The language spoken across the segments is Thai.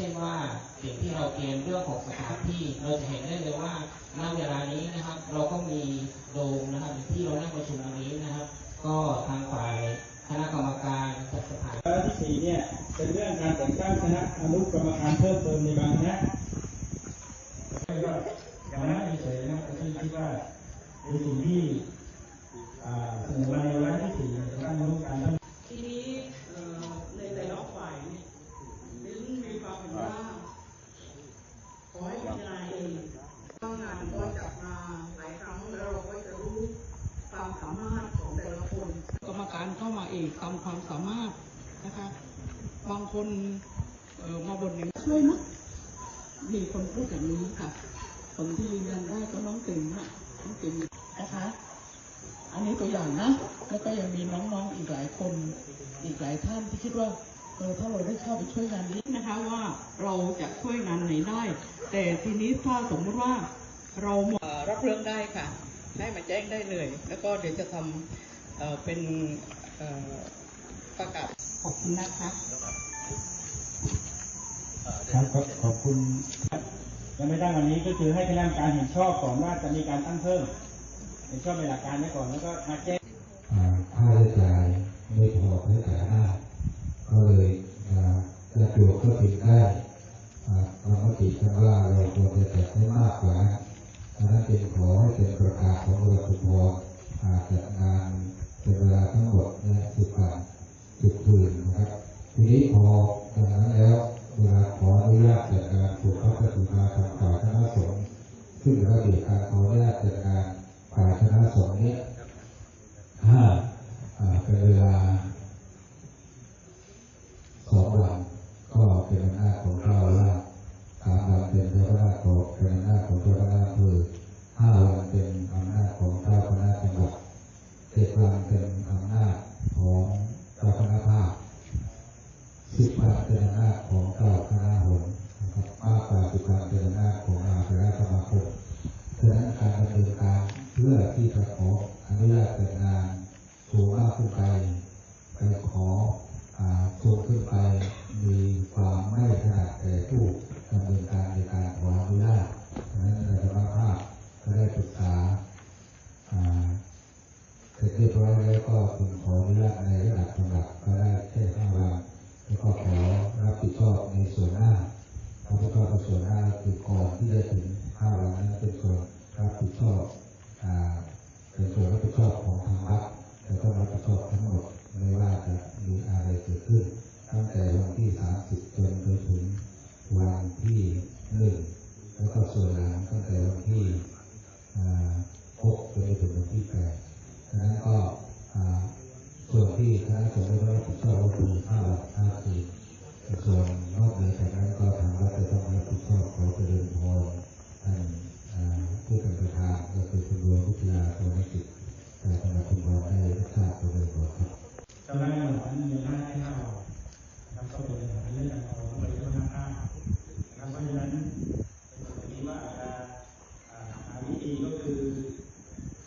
ช่นว่าสิ่งที่เราเตรียมเรื่องของสถานที่เราจะเห็นได้เลยว่าณเวลานี้นะครับ เราก็มีโดมนะครับที่เรานั่งประชุมตรงนี้นะครับ ก็ทางฝ่ายคณะกรรมการจัดสถานวาระที่สี่เนี่ยเป็นเรื่องการแต่งตั้งคณะอนุกรรมการเพิ่มเติมในบางคณะไม่ว่าอย่างนั้นเฉยๆนะแต่ที่คิดว่าเป็นสิ่งที่เสนอมาในวาระที่สี่เนี่ยจะตั้งอนุกรรมการทีนี้เอ่อในแต่ละฝ่ายเนี่ยดิฉันมีความเห็นว่าขอให้พิจารณาเองบางงานก็จัดมาหลายครั้งแล้วเราก็จะรู้ความสามารถของแต่ละคน กรรมการเข้ามาเอง ตามความสามารถนะคะ บางคนเออมาบนอย่างช่วยนะมีคนพูดอย่างนี้ค่ะคนที่ยืนยันได้ก็น้องติ๋มอะน้องติ๋มนะคะ อันนี้ตัวอย่างนะ แล้วก็ยังมีน้องๆอีกหลายคนอีกหลายท่านที่คิดว่าเออถ้าเราได้เข้าไปช่วยงานนี้นะคะว่าเราจะช่วยงานไหนได้ แต่ทีนี้ถ้าสมมติว่าเรารับเรื่องได้ค่ะ ให้มาแจ้งได้เลย แล้วก็เดี๋ยวจะทำเป็น ประกาศขอบคุณนะคะครับขอบขอบคุณครับยังไม่ตั้งวันนี้ก็คือให้คณะกรรมการเห็นชอบก่อนว่าจะมีการตั้งเพิ่มเห็นชอบในหลักการไว้ก่อนแล้วก็มาแจ้งอ่าค่าใช้จ่ายไม่พอใช้จ่ายได้ก็เลยอ่าจะตัวก็ถึงได้อ่ากรรมติกันว่าเราควรจะจัดให้มากกว่านั้นดังนั้นจึงขอให้เป็นประกาศของบริษัทพออาจัดงาน เป็นเวลาทั้งหมดเนี่ยสิบวันสิบคืนนะครับ ทีนี้พอจากนั้นแล้วเวลาขออนุญาตจัดงานถูกพระปฏิมาทางฝ่ายคณะสงฆ์ซึ่งระเบียบการขออนุญาตจัดงานฝ่ายคณะสงฆ์เนี่ยถ้าอ่าเป็นเวลาสองวันก็เป็นอำนาจของเราละสามวันเป็นเจ้าคณะของเป็นอำนาจของเจ้าคณะอำเภอห้าวันเป็นอำนาจของเจ้าคณะจังหวัด เจ็ดวันเป็นอำนาจของเจ้าคณะภาคสิบวันเป็นอำนาจของเจ้าคณะหงนะครับมากกว่าสิบวันเป็นอำนาจของมหาเถรสมาคมฉะนั้นการดำเนินการเพื่อที่จะขออนุญาตเป็นงานสูงมากขึ้นไปไปขอ เรียบร้อยแล้วก็พึงขออนุญาตในระดับจังหวัดก็ได้แค่ห้าวันแล้วก็ขอรับผิดชอบในส่วนหน้ารับผิดชอบในส่วนหน้าคือก่อนที่จะถึงห้าวันนั้นเป็นส่วนรับผิดชอบอ่าเป็นส่วนรับผิดชอบของทางวัดแต่ต้องรับผิดชอบทั้งหมดไม่ว่าจะมีอะไรเกิดขึ้น ตั้งแต่วันที่30จนไปถึงวันที่หนึ่งแล้วก็ส่วนหลังตั้งแต่วันที่อ่าหกจนไปถึงวันที่แปด ฉะนั้นก็ส่วนที่คณะสงฆ์ได้รับผิดชอบก็คือห้าวันห้าสี่ส่วนนอกเหนือจากนั้นก็ทางวัดจะต้องรับผิดชอบขอเจริญพรท่านผู้เป็นประธานก็คือคุณดวงพุทธยาโสนกิจแต่สำหรับคุณดวงได้รับทราบเจริญพรครับเจ้าหน้าที่หน่วยมีหน้าที่ข้าวันนะครับก็เป็นเรื่องของบริษัทหน้าห้านะครับเพราะฉะนั้นผมคิดว่าอาจจะอ่าหาวิธีก็คือ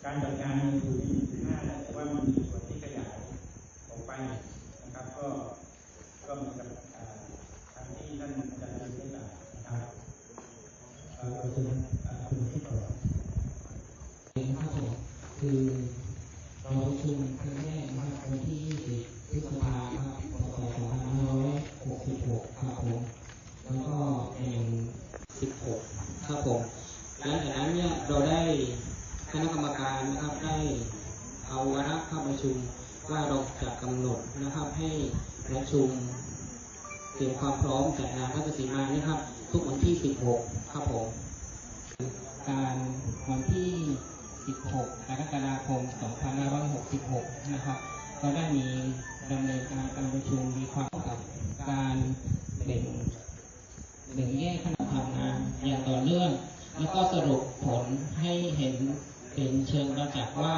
การจัดการในคือมีถึงห้าแล้วแต่ว่ามันมีส่วนที่ขยายออกไปนะครับก็ก็เหมือนกับอ่าทางที่ท่านอาจารย์ได้กล่าวนะครับเอ่อขอบคุณอ่าคุณที่ก่อน ครับผมคือเราประชุมครั้งแรกนะครับวันที่ 20 พฤษภาคมพศ2566 ครับผม แล้วก็เป็น 16 ครับผม หลังจากนั้นเนี่ยเราได้คณะกรรมการนะครับได้เอาวาระเข้าประชุม ว่าเราจะกำหนดนะครับให้ประชุมเตรียมความพร้อมจัดงานพระกสีมานะครับ ทุกวันที่ 16 ครับผม การวันที่ 16 กรกฎาคม 2566 นะครับ ก็ได้มีดำเนินการการประชุมมีความกับการแบ่งแบ่งแยกคณะทำงานอย่างต่อเนื่อง แล้วก็สรุปผลให้เห็นเป็นเชิงประจักษ์ว่า